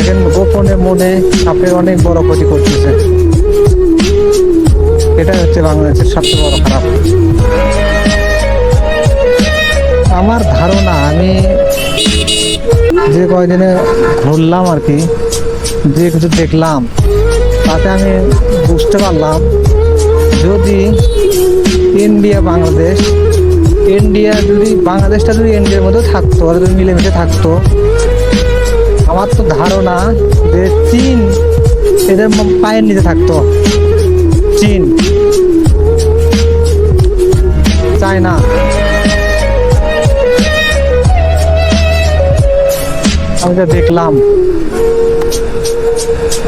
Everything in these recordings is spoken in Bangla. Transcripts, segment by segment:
দেখেন গোপনে মনে আপনার অনেক বড় ক্ষতি করতেছে। এটা হচ্ছে বাংলাদেশের সবচেয়ে বড় খারাপ। আমার ধারণা, আমি যে কয়দিনে ঘুরলাম আর কি, যে কিছু দেখলাম, তাতে আমি বুঝতে পারলাম, যদি ইন্ডিয়া, বাংলাদেশ, ইন্ডিয়া যদি, বাংলাদেশটা যদি ইন্ডিয়ার মধ্যে থাকতো, আর যদি মিলেমিশে থাকতো আমার তো ধারণা যে চীন এদের পায়ের নিচে থাকতো। চীন। চায়না। আমি যা দেখলাম,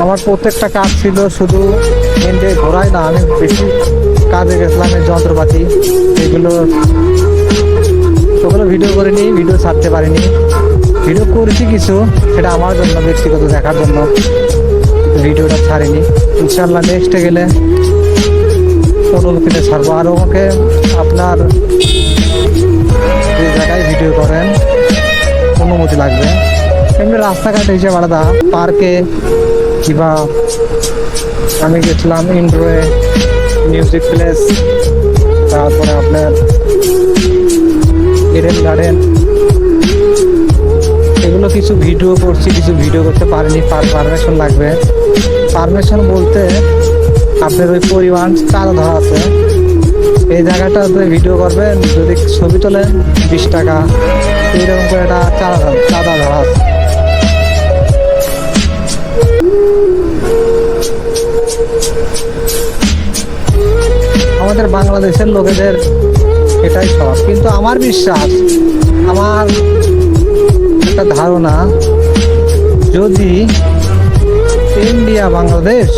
আমার প্রত্যেকটা কাজ ছিল শুধু ইন্ডিয়ায় ঘোরাই না, আমি বেশি কাজে গেছিলাম এই যন্ত্রপাতি। এগুলো ওগুলো ভিডিও করিনি ভিডিও ছাড়তে পারিনি। ভিডিও করেছি কিছু, সেটা আমার জন্য, ব্যক্তিগত দেখার জন্য। ভিডিওটা ছাড়িনি। ইনশাল্লাহ নেক্সটে গেলে অনুমতিতে ছাড়বো। আর ওকে আপনার যে জায়গায় ভিডিও করেন, অনুমতি লাগবে। এমনি রাস্তাঘাট হিসেবে আলাদা পার্কে কিংবা আমি গেছিলাম ইন্ডোরে মিউজিক প্লেস তারপরে আপনার ইডেন গার্ডেন এগুলো কিছু ভিডিও করছি, কিছু ভিডিও করতে পারিনি পারমিশন লাগবে। পারমিশন বলতে আপনার ওই পরিমাণ চাঁদা ধরা আছে। এই জায়গাটাতে ভিডিও করবেন, যদি ছবি তোলেন, বিশ টাকা। এইরকম করে একটা চাঁদা চাঁদা ধরা আছে। আমাদের বাংলাদেশের লোকেদের এটাই সব কিন্তু আমার বিশ্বাস, আমার একটা ধারণা, যদি ইন্ডিয়া, বাংলাদেশ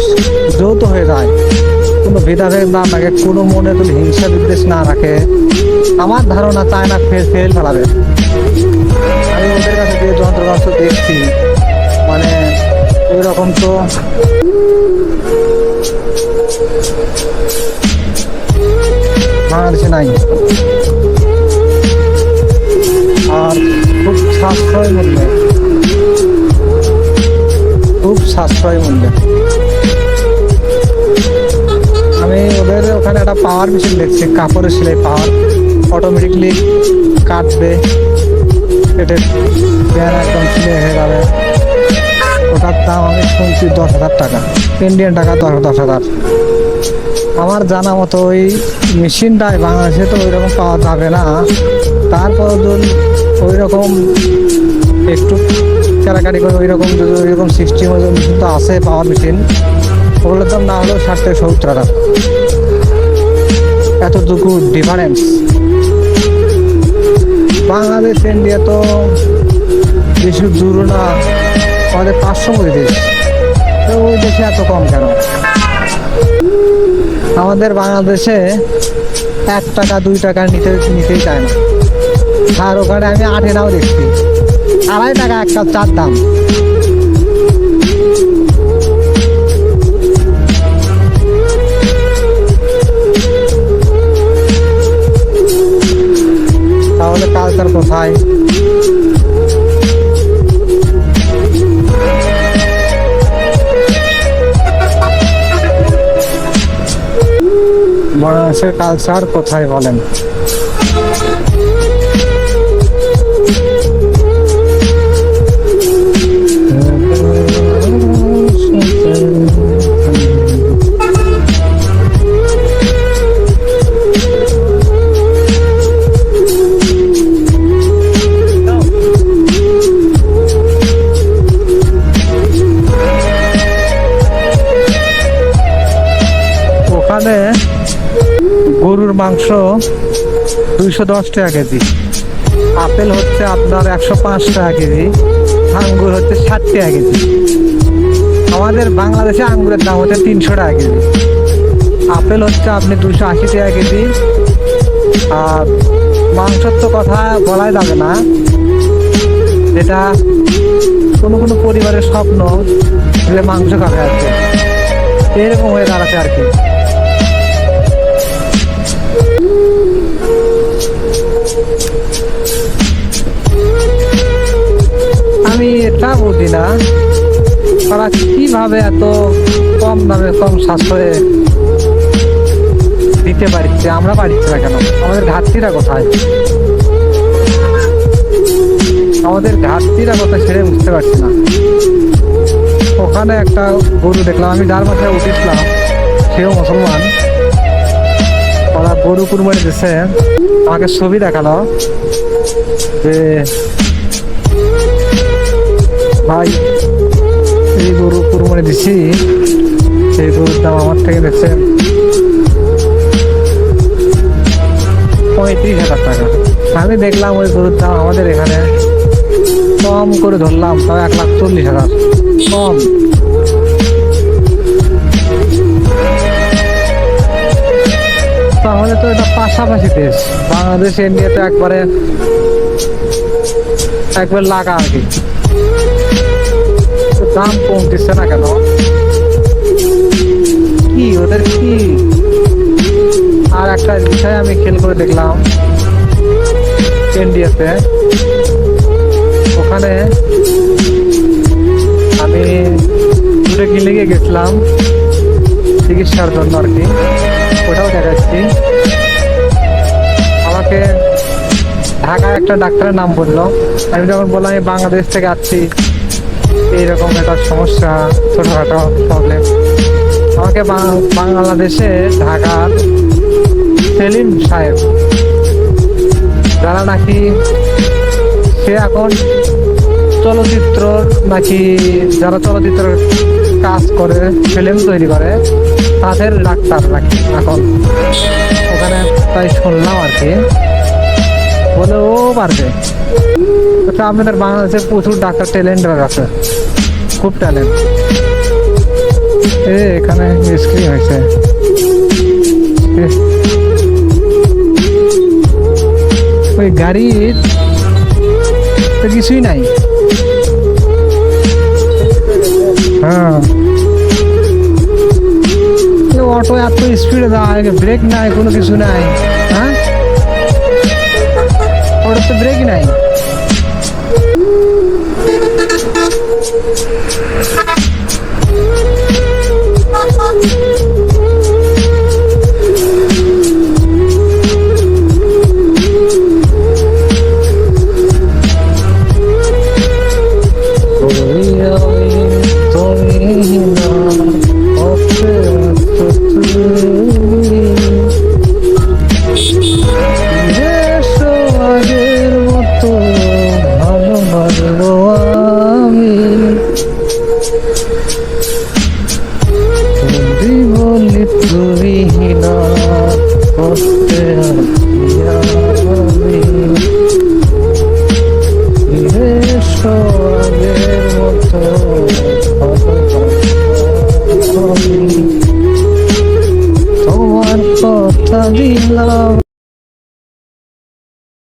যৌথ হয়ে যায়, কোনো ভেদাভেদ না থাকে কোনো মনে যদি হিংসা বিদ্বেষ না রাখে, আমার ধারণা চায়না ফেল ফেল ফেলাবে। আমি ওদের কাছে যে যন্ত্রপাতি দেখছি মানে ওই রকম তো বাংলাদেশে নাই। আর খুব সাশ্রয় মূল্যে। খুব সাশ্রয় মূল্যে। আমি ওদের ওখানে একটা পাওয়ার মেশিন দেখছি, কাপড়ের সেলাই পাওয়ার অটোমেটিকলি কাটবে কেটে প্যান একদম সিলাই হয়ে যাবে। ওটার দাম আমি শুনছি দশ হাজার টাকা। ইন্ডিয়ান টাকা দশ দশ হাজার। আমার জানা মতো ওই মেশিনটাই বাংলাদেশে তো ওই রকম পাওয়া যাবে না। তারপর যদি ওই রকম একটু কারাকারি করে ওই রকম যদি ওই রকম সিস্টেম তো আছে পাওয়ার মেশিন ওগুলোর দাম না হলেও ষাট থেকে সত্তর টাকা এতটুকু ডিফারেন্স বাংলাদেশ ইন্ডিয়া তো বেশি দূর না, আমাদের মতো দেশ। তো ওই দেশে এত কম কেন? আমাদের বাংলাদেশে এক টাকা, দুই টাকা নিতে, নিতেই চায় না। আর ওখানে আমি আটে নাও দেখছি। আড়াই টাকা এক কাপ চার দাম। তাহলে কালচার কোথায়? বাংলাদেশের কালচার কোথায় বলেন? মাংস দুইশো দশ টাকা কেজি। আপেল হচ্ছে আপনার একশো পাঁচ টাকা কেজি, আঙ্গুর হচ্ছে ষাট টাকা কেজি। আমাদের বাংলাদেশে আঙ্গুরের দাম হচ্ছে তিনশো টাকা কেজি। আপেল হচ্ছে আপনি দুশো আশি টাকা কেজি। আর মাংসর তো কথা বলাই যাবে না। যেটা কোনো কোনো পরিবারের স্বপ্ন যে মাংস খাবে আর কি। এরকম হয়ে দাঁড়াচ্ছে আর কি। এটা বুঝি না। তারা কীভাবে এত কম দামে কম সাশ্রয়ে দিতে পারছে আমরা পারছি না কেন? আমাদের ঘাটতিটা কোথায়? আমাদের ঘাটতিটা কোথায় সেরে বুঝতে পারছি না। ওখানে একটা গরু দেখলাম, আমি যার মাথায় উঠেছিলাম, সেও মুসলমান। ওরা গরু কুরবানি দিছে। আমাকে ছবি দেখাল যে ভাই, এই গরু কুরবানি দিছি। এই গরুর দাম আমার থেকে নিচ্ছে পঁয়ত্রিশ হাজার টাকা। আমি দেখলাম ওই গরুর দাম আমাদের এখানে কম করে ধরলাম, তাও এক লাখ চল্লিশ হাজার। কম। তাহলে তো এটা পাশাপাশি দেশ। বাংলাদেশ ইন্ডিয়া তো একবারে একবার লাগা আর কি দাম কম দিচ্ছে না কেন? কি, ওদের কি? আর একটা বিষয় আমি খেয়াল করে দেখলাম ইন্ডিয়াতে ওখানে আমি দুটো ক্লিনিকে গেছিলাম, চিকিৎসার জন্য আর কি। ওটাও দেখাচ্ছি। আমাকে ঢাকায় একটা ডাক্তারের নাম বলল। আমি যখন বললাম, আমি বাংলাদেশ থেকে আসছি, এইরকম একটা সমস্যা, ছোটোখাটো প্রবলেম আমাকে বাংলাদেশে ঢাকার সেলিম সাহেব, যারা নাকি সে এখন চলচ্চিত্র নাকি, যারা চলচ্চিত্র কাজ করে ফিল্ম তৈরি করে, তাদের ডাক্তার নাকি এখন। ওখানে তাই শুনলাম আর কি। বলে, ও পারবে। তো আমাদের বাংলাদেশে প্রচুর ডাক্তার ট্যালেন্টের আছে খুব ট্যালেন্ট এ, এখানে স্ক্রিন হয়েছে। ওই গাড়ির তো কিছুই নাই। হ্যাঁ। অটো এত স্পিডে যায়, ব্রেক নাই, কোনো কিছু নাই। হ্যাঁ? তো ব্রেক নাই